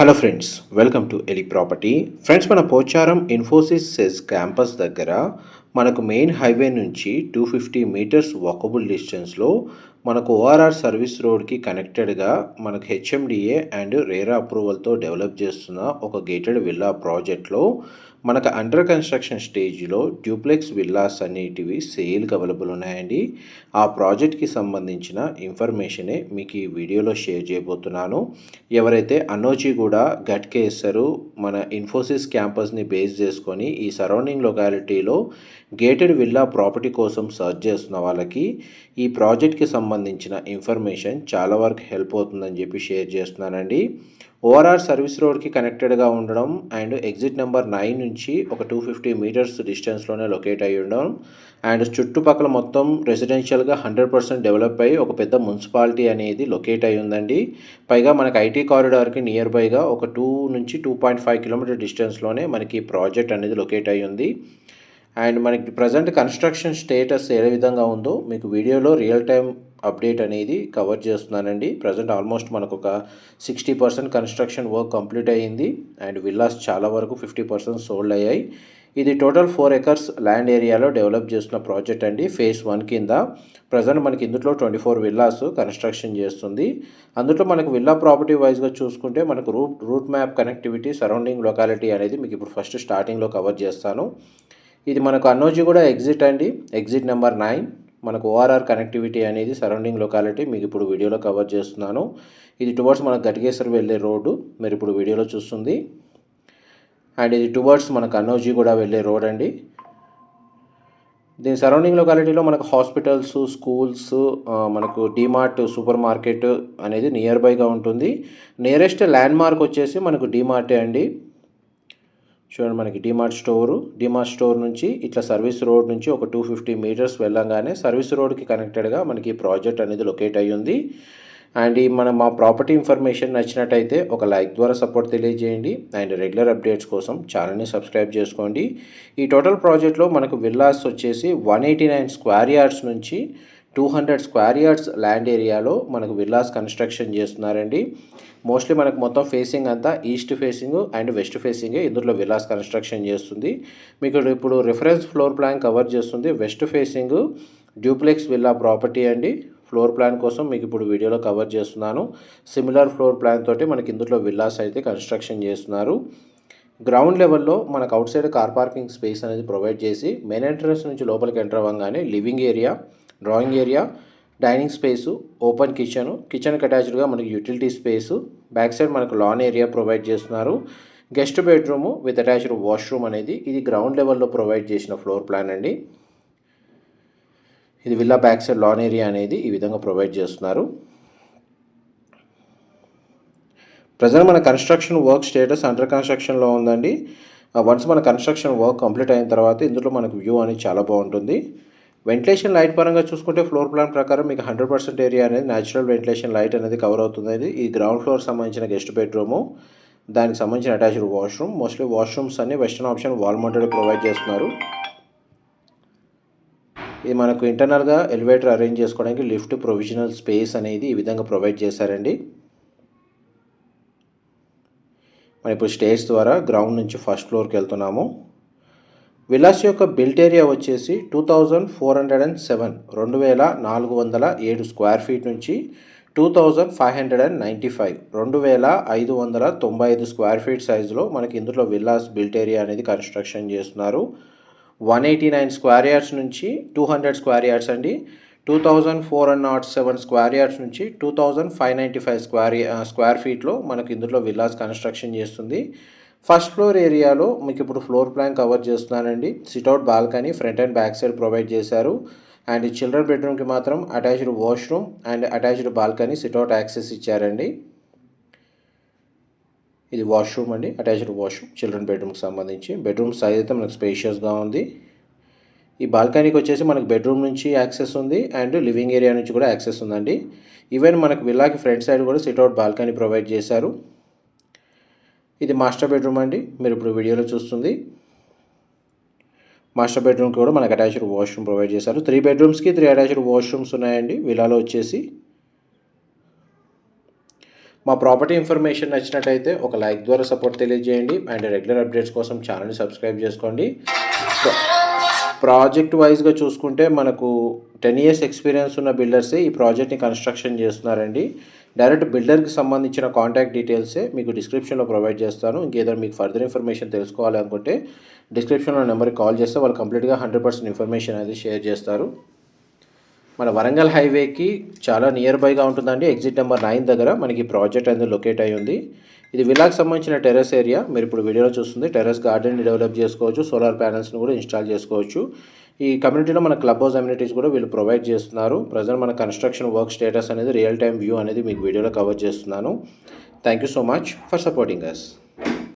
Hello friends welcome to Eli property friends మన Pocharam Infosys SEZ campus దగ్గర మనకు main highway నుంచి టూ ఫిఫ్టీ మీటర్స్ వాకబుల్ డిస్టెన్స్లో మనకు ఓఆర్ఆర్ సర్వీస్ రోడ్కి కనెక్టెడ్గా మనకు హెచ్ఎండిఏ అండ్ రేరా అప్రూవల్తో డెవలప్ చేస్తున్న ఒక గేటెడ్ విల్లా ప్రాజెక్ట్లో మనకు అండర్ కన్స్ట్రక్షన్ స్టేజ్లో డ్యూప్లెక్స్ విల్లాస్ అనేటివి సేల్కి అవైలబుల్ ఉన్నాయండి. ఆ ప్రాజెక్ట్కి సంబంధించిన ఇన్ఫర్మేషనే మీకు ఈ వీడియోలో షేర్ చేయబోతున్నాను. ఎవరైతే అనోచి కూడా గట్కేశారు మన ఇన్ఫోసిస్ క్యాంపస్ని బేస్ చేసుకొని ఈ సరౌండింగ్ లొకాలిటీలో గేటెడ్ విల్లా ప్రాపర్టీ కోసం సర్చ్ చేస్తున్న వాళ్ళకి ఈ ప్రాజెక్ట్కి సంబంధించిన ఇన్ఫర్మేషన్ చాలా వరకు హెల్ప్ అవుతుందని చెప్పి షేర్ చేస్తున్నానండి. ఓఆర్ఆర్ సర్వీస్ రోడ్కి కనెక్టెడ్గా ఉండడం అండ్ ఎగ్జిట్ నెంబర్ నైన్ నుంచి ఒక టూ ఫిఫ్టీ మీటర్స్ డిస్టెన్స్లోనే లొకేట్ అయ్యి ఉండడం. అండ్ చుట్టుపక్కల మొత్తం రెసిడెన్షియల్గా హండ్రెడ్ పర్సెంట్ డెవలప్ అయ్యి ఒక పెద్ద మున్సిపాలిటీ అనేది లొకేట్ అయి ఉందండి. పైగా మనకి ఐటీ కారిడార్కి నియర్ బైగా ఒక టూ నుంచి టూ పాయింట్ ఫైవ్ కిలోమీటర్ డిస్టెన్స్లోనే మనకి ప్రాజెక్ట్ అనేది లొకేట్ అయి ఉంది. అండ్ మనకి ప్రజెంట్ కన్స్ట్రక్షన్ స్టేటస్ ఏ విధంగా ఉందో మీకు వీడియోలో రియల్ టైం అప్డేట్ అనేది కవర్ చేస్తున్నానండి. ప్రజెంట్ ఆల్మోస్ట్ మనకు ఒక sixty percent construction work complete అయ్యింది. అండ్ విల్లాస్ చాలా వరకు ఫిఫ్టీ పర్సెంట్ సోల్డ్ అయ్యాయి. ఇది టోటల్ ఫోర్ ఎకర్స్ ల్యాండ్ ఏరియాలో డెవలప్ చేస్తున్న ప్రాజెక్ట్ అండి. ఫేజ్ వన్ కింద. ప్రజెంట్ మనకి ఇందులో ట్వంటీ ఫోర్ విల్లాస్ కన్స్ట్రక్షన్ చేస్తుంది. అందులో మనకు విల్లా ప్రాపర్టీ వైజ్గా చూసుకుంటే మనకు route route map connectivity surrounding locality అనేది మీకు ఇప్పుడు ఫస్ట్ స్టార్టింగ్లో కవర్ చేస్తాను. ఇది మనకు అన్నోజీ కూడా ఎగ్జిట్ అండి. ఎగ్జిట్ నెంబర్ నైన్ మనకు ఓఆర్ఆర్ కనెక్టివిటీ అనేది సరౌండింగ్ లొకాలిటీ మీకు ఇప్పుడు వీడియోలో కవర్ చేస్తున్నాను. ఇది టువర్డ్స్ మనకు గట్కేశ్వర్ వెళ్ళే రోడ్డు మీరు ఇప్పుడు వీడియోలో చూస్తుంది. అండ్ ఇది టువర్డ్స్ మనకు అన్నోజీ కూడా వెళ్ళే రోడ్ అండి. దీని సరౌండింగ్ లొకాలిటీలో మనకు హాస్పిటల్స్ స్కూల్స్ మనకు డిమార్ట్ సూపర్ మార్కెట్ అనేది నియర్ బైగా ఉంటుంది. నియరెస్ట్ ల్యాండ్ మార్క్ వచ్చేసి మనకు డిమార్టే అండి. చూడండి మనకి డిమార్ట్ స్టోరు డిమార్ట్ స్టోర్ నుంచి ఇట్లా సర్వీస్ రోడ్ నుంచి ఒక టూ ఫిఫ్టీ మీటర్స్ వెళ్ళంగానే సర్వీస్ రోడ్కి కనెక్టెడ్గా మనకి ప్రాజెక్ట్ అనేది లొకేట్ అయ్యి ఉంది. అండ్ ఈ మన మా ప్రాపర్టీ ఇన్ఫర్మేషన్ నచ్చినట్టయితే ఒక లైక్ ద్వారా సపోర్ట్ తెలియజేయండి. అండ్ రెగ్యులర్ అప్డేట్స్ కోసం ఛానల్ని సబ్స్క్రైబ్ చేసుకోండి. ఈ టోటల్ ప్రాజెక్ట్లో మనకు విల్లాస్ వచ్చేసి one eighty nine square yards నుంచి two hundred square yards land ఏరియాలో మనకు విల్లాస్ కన్స్ట్రక్షన్ చేస్తున్నారండి. మోస్ట్లీ మనకు మొత్తం ఫేసింగ్ అంతా east facing and west facing ఇందులో విల్లాస్ కన్స్ట్రక్షన్ చేస్తుంది. మీకు ఇప్పుడు రిఫరెన్స్ ఫ్లోర్ ప్లాన్ కవర్ చేస్తుంది. West facing duplex villa property అండి. ఫ్లోర్ ప్లాన్ కోసం మీకు ఇప్పుడు వీడియోలో కవర్ చేస్తున్నాను. సిమిలర్ ఫ్లోర్ ప్లాన్ తోటి మనకి ఇందులో విల్లాస్ అయితే కన్స్ట్రక్షన్ చేస్తున్నారు. గ్రౌండ్ లెవెల్లో మనకు outside car parking space అనేది ప్రొవైడ్ చేసి మెయిన్ ఎంట్రన్స్ నుంచి లోపలికి ఎంటర్ అవ్వగానే living area drawing area dining space open kitchen కిచెన్కి అటాచ్డ్గా మనకి యూటిలిటీ స్పేసు బ్యాక్ సైడ్ మనకు లాన్ ఏరియా ప్రొవైడ్ చేస్తున్నారు. Guest bedroom with attached washroom అనేది ఇది గ్రౌండ్ లెవెల్లో ప్రొవైడ్ చేసిన ఫ్లోర్ ప్లాన్ అండి. ఇది villa back side lawn area అనేది ఈ విధంగా ప్రొవైడ్ చేస్తున్నారు. ప్రజెంట్ మన కన్స్ట్రక్షన్ వర్క్ స్టేటస్ అండర్ కన్స్ట్రక్షన్లో ఉందండి. వన్స్ మన కన్స్ట్రక్షన్ వర్క్ కంప్లీట్ అయిన తర్వాత ఇందులో మనకు వ్యూ అనేది చాలా బాగుంటుంది. వెంటిలేషన్ లైట్ పరంగా చూసుకుంటే ఫ్లోర్ ప్లాన్ ప్రకారం మీకు హండ్రెడ్ పర్సెంట్ ఏరియా అనేది న్యాచురల్ వెంటిలేషన్ లైట్ అనేది కవర్ అవుతుంది. ఈ గ్రౌండ్ ఫ్లోర్ సంబంధించిన గెస్ట్ బెడ్రూము దానికి సంబంధించిన అటాచ్డ్ వాష్రూమ్ మోస్ట్లీ వాష్రూమ్స్ అన్ని western option wall mounted provide చేస్తున్నారు. ఇది మనకు ఇంటర్నల్గా ఎలివేటర్ అరేంజ్ చేసుకోవడానికి లిఫ్ట్ ప్రొవిజనల్ స్పేస్ అనేది ఈ విధంగా ప్రొవైడ్ చేశారండి. మనం ఇప్పుడు స్టేజ్ ద్వారా గ్రౌండ్ నుంచి ఫస్ట్ ఫ్లోర్కి వెళ్తున్నాము. విలాస్ యొక్క బిల్ట్ ఏరియా వచ్చేసి two thousand four hundred and seven రెండు వేల నాలుగు వందల ఏడు స్క్వేర్ ఫీట్ నుంచి two thousand five hundred and ninety five రెండు వేల ఐదు వందల తొంభై ఐదు స్క్వేర్ ఫీట్ సైజులో మనకి ఇందులో విల్లాస్ బిల్ట్ ఏరియా అనేది కన్స్ట్రక్షన్ చేస్తున్నారు. One eighty nine square yards నుంచి టూ హండ్రెడ్ స్క్వేర్ యార్డ్స్ అండి. Two thousand four and naught seven square yards నుంచి two thousand five ninety five square square ఫీట్లో మనకి ఇందులో విల్లాస్ కన్స్ట్రక్షన్ చేస్తుంది. ఫస్ట్ ఫ్లోర్ ఏరియాలో మీకు ఇప్పుడు ఫ్లోర్ ప్లాన్ కవర్ చేస్తున్నానండి. Sit out balcony front and back side provide చేశారు. అండ్ చిల్డ్రన్ బెడ్రూమ్కి మాత్రం attached washroom and attached balcony sit out access ఇచ్చారండి. ఇది వాష్రూమ్ అండి. అటాచ్డ్ వాష్రూమ్ చిల్డ్రన్ బెడ్రూమ్కి సంబంధించి. బెడ్రూమ్ సైజ్ అయితే మనకు స్పేషియస్గా ఉంది. ఈ బాల్కనీకి వచ్చేసి మనకు బెడ్రూమ్ నుంచి యాక్సెస్ ఉంది అండ్ లివింగ్ ఏరియా నుంచి కూడా యాక్సెస్ ఉందండి. ఈవెన్ మనకు విల్లాకి ఫ్రంట్ సైడ్ కూడా సిట్అవుట్ బాల్కనీ ప్రొవైడ్ చేశారు. ఇది మాస్టర్ బెడ్రూమ్ అండి. మీరు ఇప్పుడు వీడియోలో చూస్తుంది. మాస్టర్ బెడ్రూమ్కి కూడా మనకు అటాచ్డ్ వాష్రూమ్ ప్రొవైడ్ చేశారు. త్రీ బెడ్రూమ్స్కి త్రీ అటాచ్డ్ వాష్రూమ్స్ ఉన్నాయండి. విలాలో వచ్చేసి. మా ప్రాపర్టీ ఇన్ఫర్మేషన్ నచ్చినట్లయితే ఒక లైక్ ద్వారా సపోర్ట్ తెలియజేయండి. అండ్ రెగ్యులర్ అప్డేట్స్ కోసం ఛానల్ని సబ్స్క్రైబ్ చేసుకోండి. ప్రాజెక్ట్ వైజ్గా చూసుకుంటే మనకు టెన్ ఇయర్స్ ఎక్స్పీరియన్స్ ఉన్న బిల్డర్సే ఈ ప్రాజెక్ట్ని కన్స్ట్రక్షన్ చేస్తున్నారండి. డైరెక్ట్ బిల్డర్కి సంబంధించిన కాంటాక్ట్ డీటెయిల్సే మీకు డిస్క్రిప్షన్లో ప్రొవైడ్ చేస్తాను. ఇంకేదైనా మీకు ఫర్దర్ ఇన్ఫర్మేషన్ తెలుసుకోవాలి అనుకుంటే డిస్క్రిప్షన్లో నెంబర్కి కాల్ చేస్తే వాళ్ళు కంప్లీట్గా హండ్రెడ్ పర్సెంట్ ఇన్ఫర్మేషన్ అనేది షేర్ చేస్తారు. మన వరంగల్ హైవేకి చాలా నియర్ బైగా ఉంటుందండి. ఎగ్జిట్ నెంబర్ నైన్ దగ్గర మనకి ప్రాజెక్ట్ అనేది లొకేట్ అయి ఉంది. ఇది విలాకి సంబంధించిన టెర్రస్ ఏరియా. మీరు ఇప్పుడు వీడియోలో చూస్తుంది. టెర్రస్ గార్డెన్ డెవలప్ చేసుకోవచ్చు. సోలార్ ప్యానల్స్ని కూడా ఇన్స్టాల్ చేసుకోవచ్చు. ఈ కమ్యూనిటీలో మన క్లబ్ హౌస్ అమ్యూనిటీస్ కూడా వీళ్ళు ప్రొవైడ్ చేస్తున్నారు. ప్రజెంట్ మన కన్స్ట్రక్షన్ వర్క్ స్టేటస్ అనేది రియల్ టైం వ్యూ అనేది మీకు వీడియోలో కవర్ చేస్తున్నాను. Thank you so much for supporting us